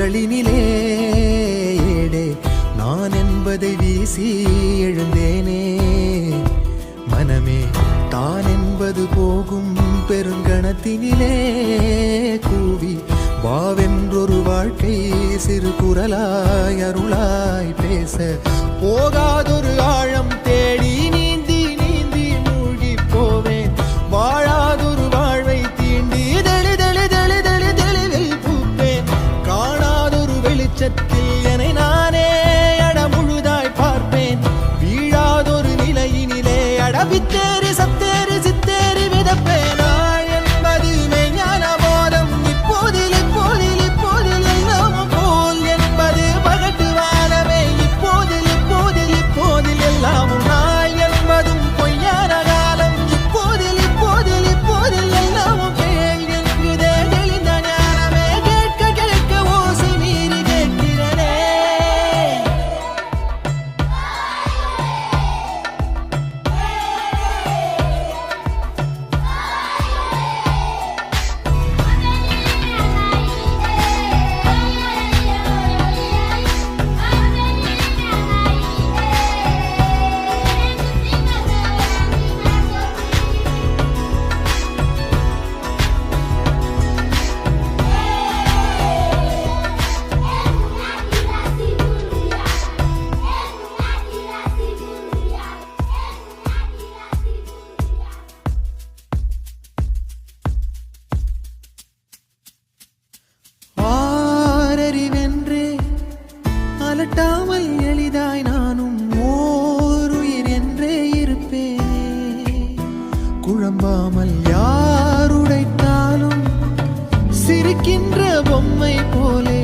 நிழலினிலே ஏடே நான் என்பதை வீசி எழுந்தேனே. மனமே தான் என்பது போகும் பெருங்கணத்தினிலே கூவி வாவென்றொரு வாழ்க்கை சிறு குரலாய் அருளாய் பேச போகாதொரு ஆ யாருடைத்தாலும் சிரிக்கின்ற பொம்மை போலே